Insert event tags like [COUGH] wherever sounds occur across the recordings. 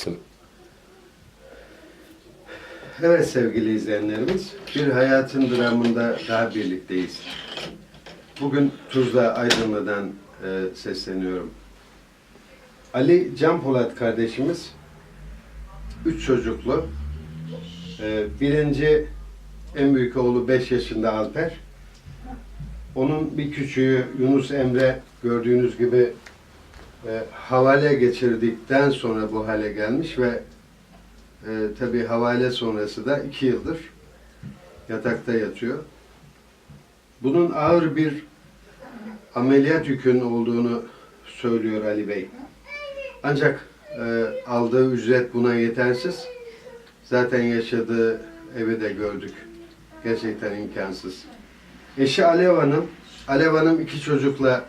çıktı. Evet sevgili izleyenlerimiz, bir hayatın dramında daha birlikteyiz. Bugün Tuzla Aydınlı'dan e, sesleniyorum. Ali Can Polat kardeşimiz, üç çocuklu. E, birinci, en büyük oğlu 5 yaşında Alper. Onun bir küçüğü Yunus Emre gördüğünüz gibi e, havale geçirdikten sonra bu hale gelmiş ve e, tabii havale sonrası da iki yıldır yatakta yatıyor. Bunun ağır bir ameliyat yükünün olduğunu söylüyor Ali Bey. Ancak e, aldığı ücret buna yetersiz. Zaten yaşadığı evi de gördük. Gerçekten imkansız. Eşi Alev Hanım, Alev Hanım iki çocukla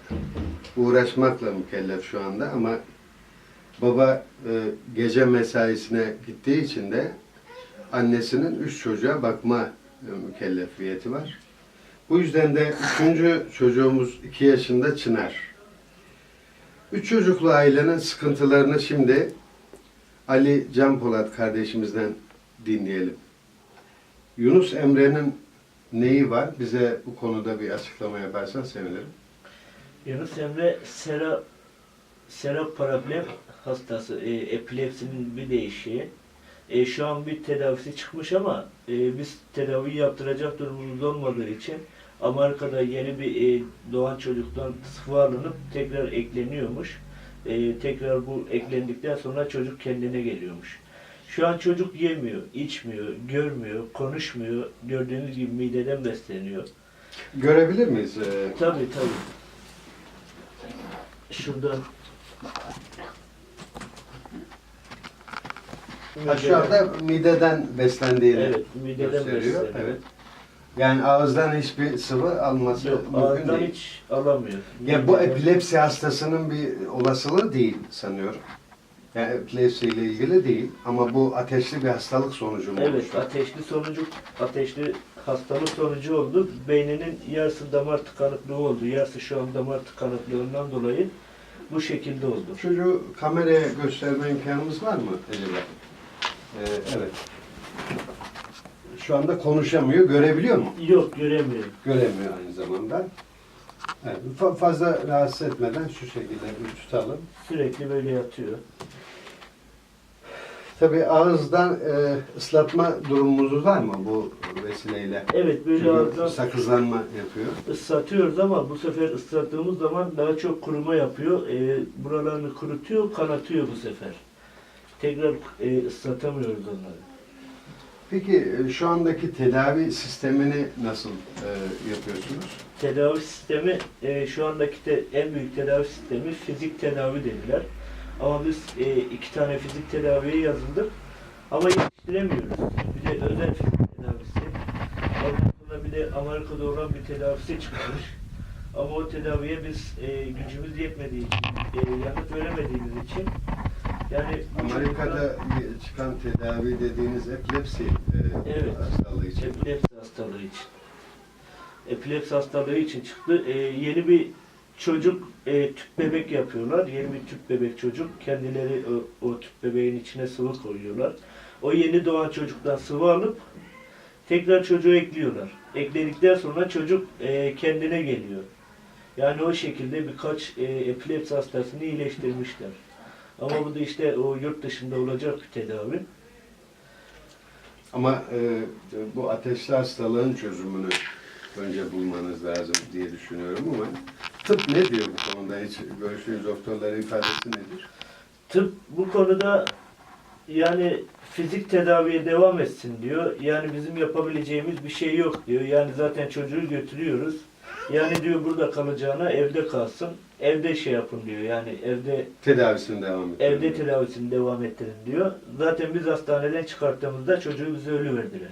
uğraşmakla mükellef şu anda ama baba e, gece mesaisine gittiği için de annesinin üç çocuğa bakma e, mükellefiyeti var. Bu yüzden de üçüncü çocuğumuz iki yaşında Çınar. Üç çocuklu ailenin sıkıntılarını şimdi Ali Can Polat kardeşimizden dinleyelim. Yunus Emre'nin neyi var? Bize bu konuda bir açıklama yaparsan sevinirim. Yunus Emre sera seroproblem hastası, e, epilepsinin bir değişiği. E, şu an bir tedavisi çıkmış ama e, biz tedavi yaptıracak durumumuz olmadığı için Amerika'da yeni bir e, doğan çocuktan sıvı alınıp tekrar ekleniyormuş. E, tekrar bu eklendikten sonra çocuk kendine geliyormuş. Şu an çocuk yemiyor, içmiyor, görmüyor, konuşmuyor. Gördüğünüz gibi mideden besleniyor. Görebilir miyiz? Ee, Tabii tabii. Şuradan Ha, şu anda mideden beslendiğini evet, mideden gösteriyor. besleniyor. Evet. Yani ağızdan hiçbir sıvı alması Yok, mümkün ağızdan değil. hiç alamıyor. Ya bu Mideden- epilepsi hastasının bir olasılığı değil sanıyorum. Yani epilepsiyle ilgili değil ama bu ateşli bir hastalık sonucu mu Evet, oluştu? ateşli sonucu, ateşli hastalık sonucu oldu. Beyninin yarısı damar tıkanıklığı oldu. Yarısı şu an damar tıkanıklığından dolayı bu şekilde oldu. Çocuğu kameraya gösterme imkanımız var mı acaba? Ee, evet. Şu anda konuşamıyor, görebiliyor mu? Yok, göremiyorum. Göremiyor aynı zamanda. Evet, fa- fazla rahatsız etmeden şu şekilde bir tutalım. Sürekli böyle yatıyor. Tabii ağızdan e, ıslatma durumumuz var mı bu vesileyle? Evet, böyle Çünkü ağızdan sakızlanma yapıyor. ıslatıyoruz ama bu sefer ıslattığımız zaman daha çok kuruma yapıyor. E, buralarını kurutuyor, kanatıyor bu sefer. Tekrar e, ıslatamıyoruz onları. Peki e, şu andaki tedavi sistemini nasıl e, yapıyorsunuz? Tedavi sistemi e, şu andaki de en büyük tedavi sistemi fizik tedavi dediler. Ama biz e, iki tane fizik tedaviye yazıldık ama yetiştiremiyoruz. Bir de özel fizik tedavisi. Sonra bir de Amerika'da olan bir tedavisi çıkmış. Ama o tedaviye biz e, gücümüz yetmediği için, e, yanıt veremediğimiz için yani Amerika'da çıkan tedavi dediğiniz epilepsi e, Evet. hastalığı için. Epilepsi hastalığı için. Epilepsi hastalığı için çıktı. Ee, yeni bir çocuk e, tüp bebek yapıyorlar. Yeni bir tüp bebek çocuk. Kendileri o, o tüp bebeğin içine sıvı koyuyorlar. O yeni doğan çocuktan sıvı alıp tekrar çocuğu ekliyorlar. Ekledikten sonra çocuk e, kendine geliyor. Yani o şekilde birkaç e, epilepsi hastasını iyileştirmişler. Ama bu da işte o yurt dışında olacak bir tedavi. Ama e, bu ateşli hastalığın çözümünü önce bulmanız lazım diye düşünüyorum ama tıp ne diyor bu konuda? Hiç görüştüğünüz doktorların ifadesi nedir? Tıp bu konuda yani fizik tedaviye devam etsin diyor. Yani bizim yapabileceğimiz bir şey yok diyor. Yani zaten çocuğu götürüyoruz. Yani diyor burada kalacağına evde kalsın. Evde şey yapın diyor. Yani evde Tedavisini devam ediyor. evde tedavisini devam ettirin diyor. Zaten biz hastaneden çıkarttığımızda çocuğu bize ölü verdiler.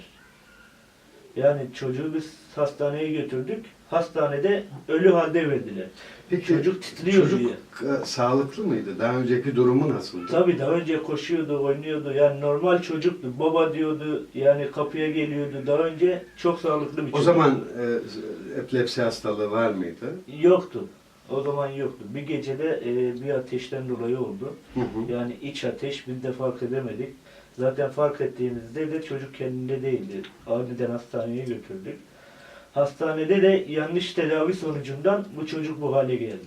Yani çocuğu biz hastaneye götürdük. Hastanede ölü halde verdiler. Peki Çocuk titriyor çocuk diye. e, sağlıklı mıydı? Daha önceki durumu nasıldı? Tabii daha önce koşuyordu, oynuyordu. Yani normal çocuktu. Baba diyordu. Yani kapıya geliyordu. Daha önce çok sağlıklı bir O çocuk. zaman e, epilepsi hastalığı var mıydı? yoktu. O zaman yoktu. Bir gecede e, bir ateşten dolayı oldu. Hı hı. Yani iç ateş biz de fark edemedik. Zaten fark ettiğimizde de çocuk kendinde değildi. Aniden hastaneye götürdük. Hastanede de yanlış tedavi sonucundan bu çocuk bu hale geldi.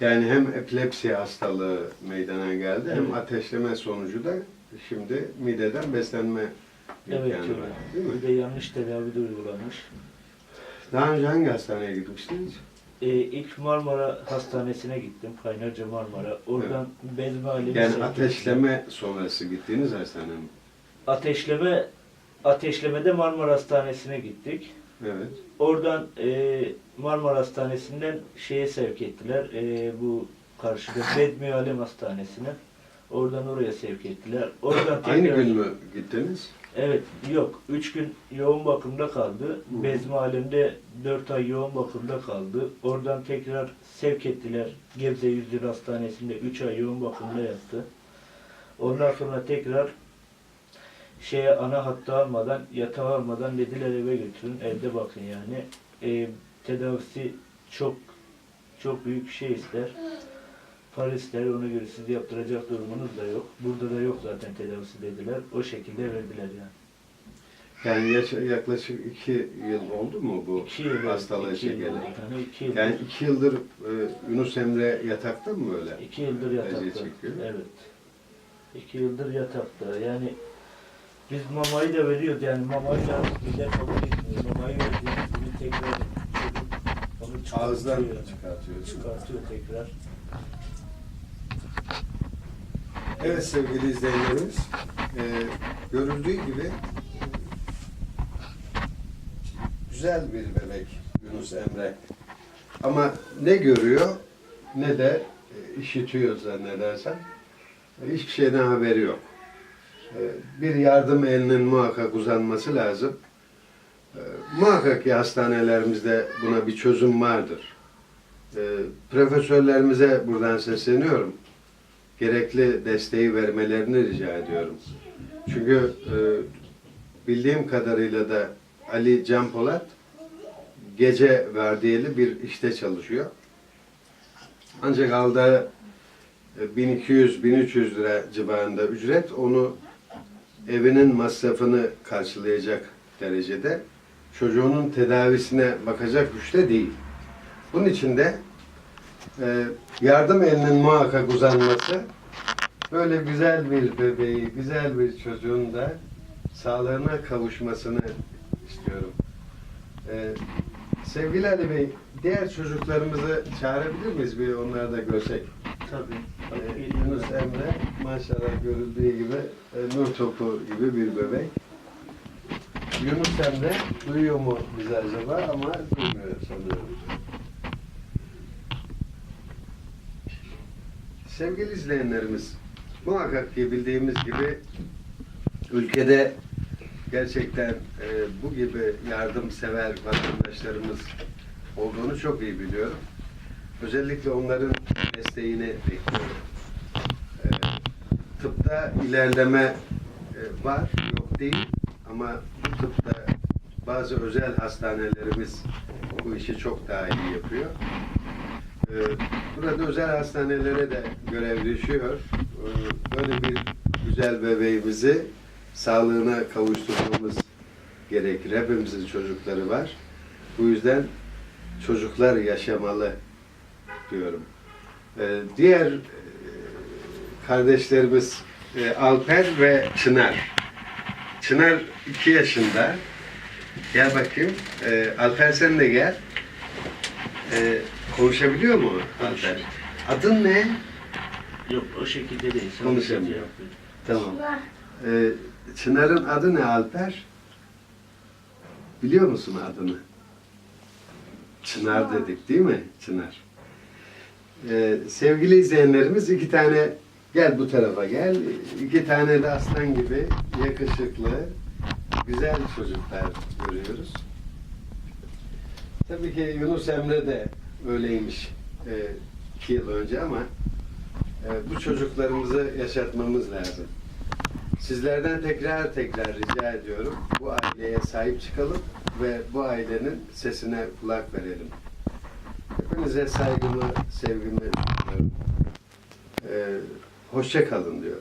Yani hem epilepsi hastalığı meydana geldi hem Evet. ateşleme sonucu da şimdi mideden beslenme Evet, evet. var. Değil mi? Bir de yanlış tedavi de uygulanmış. Daha önce hangi hastaneye gitmiştiniz? Ee, ilk Marmara Hastanesi'ne gittim. Kaynarca Marmara. Oradan bezme alemi Yani sevk ateşleme sonrası gittiğiniz hastane mi? Ateşleme ateşlemede Marmara Hastanesi'ne gittik. Evet. Oradan e, Marmara Hastanesi'nden şeye sevk ettiler. E, bu karşıda [LAUGHS] Bedmi Alem Hastanesi'ne. Oradan oraya sevk ettiler. Oradan Aynı tekrar- gün mü gittiniz? Evet, yok. Üç gün yoğun bakımda kaldı. Hı. Bezmi Alem'de dört ay yoğun bakımda kaldı. Oradan tekrar sevk ettiler. Gebze Yüzyıl Hastanesi'nde üç ay yoğun bakımda yattı. Ondan sonra tekrar şeye ana hattı almadan, yatağı almadan dediler eve götürün, evde bakın yani. E, tedavisi çok çok büyük şey ister. Para ister, ona göre siz yaptıracak durumunuz da yok. Burada da yok zaten tedavisi dediler. O şekilde verdiler yani. Yani yaş- yaklaşık iki yıl oldu mu bu İki yıl, iki yıl, çekeli? yani iki yıldır, Yani iki yıldır e, Yunus Emre yatakta mı böyle? iki yıldır Acı yatakta. çekiyor. Evet. İki yıldır yatakta. Yani biz mamayı da veriyoruz yani mamayı da bizler kabul etmiyor. Mamayı verdiğimiz gibi tekrar çocuk onu çıkartıyor. Ağızdan yani. çıkartıyor. Çıkartıyor tekrar. Evet sevgili izleyenlerimiz, e, görüldüğü gibi güzel bir bebek Yunus Emre. Ama ne görüyor ne de e, işitiyor zannedersem. E, hiçbir şeyden haberi yok. E, bir yardım elinin muhakkak uzanması lazım. E, muhakkak ki hastanelerimizde buna bir çözüm vardır. E, profesörlerimize buradan sesleniyorum gerekli desteği vermelerini rica ediyorum. Çünkü e, bildiğim kadarıyla da Ali Can Polat gece vardiyeli bir işte çalışıyor. Ancak aldığı e, 1200-1300 lira civarında ücret onu evinin masrafını karşılayacak derecede çocuğunun tedavisine bakacak güçte değil. Bunun için de e, yardım elinin muhakkak uzanması böyle güzel bir bebeği, güzel bir çocuğun da sağlığına kavuşmasını istiyorum. E, sevgili Ali Bey, diğer çocuklarımızı çağırabilir miyiz? Bir onları da görsek. Tabii. E, Yunus Emre maşallah görüldüğü gibi e, nur topu gibi bir bebek. Yunus Emre duyuyor mu bizi acaba ama duymuyor sanıyorum. Sevgili izleyenlerimiz, muhakkak ki bildiğimiz gibi ülkede gerçekten e, bu gibi yardımsever vatandaşlarımız olduğunu çok iyi biliyorum. Özellikle onların desteğini bekliyorum. E, tıpta ilerleme e, var, yok değil ama bu tıpta bazı özel hastanelerimiz bu işi çok daha iyi yapıyor. Ee, Burada özel hastanelere de görev düşüyor. Ee, Böyle bir güzel bebeğimizi sağlığına kavuşturmamız gerekir. Hepimizin çocukları var. Bu yüzden çocuklar yaşamalı diyorum. Ee, Diğer e, kardeşlerimiz e, Alper ve Çınar. Çınar iki yaşında. Gel bakayım. Alper sen de gel. Ee, konuşabiliyor mu Alper? Adın ne? Yok o şekilde değil. Sadece Konuşamıyor. yapıyor. Tamam. Ee, Çınar'ın adı ne Alper? Biliyor musun adını? Çınar dedik değil mi? Çınar. Ee, sevgili izleyenlerimiz iki tane gel bu tarafa gel. İki tane de aslan gibi yakışıklı, güzel çocuklar görüyoruz. Tabii ki Yunus Emre de öyleymiş e, iki yıl önce ama e, bu çocuklarımızı yaşatmamız lazım. Sizlerden tekrar tekrar rica ediyorum. Bu aileye sahip çıkalım ve bu ailenin sesine kulak verelim. Hepinize saygımı, sevgimi sunuyorum. Ee, hoşça kalın diyor.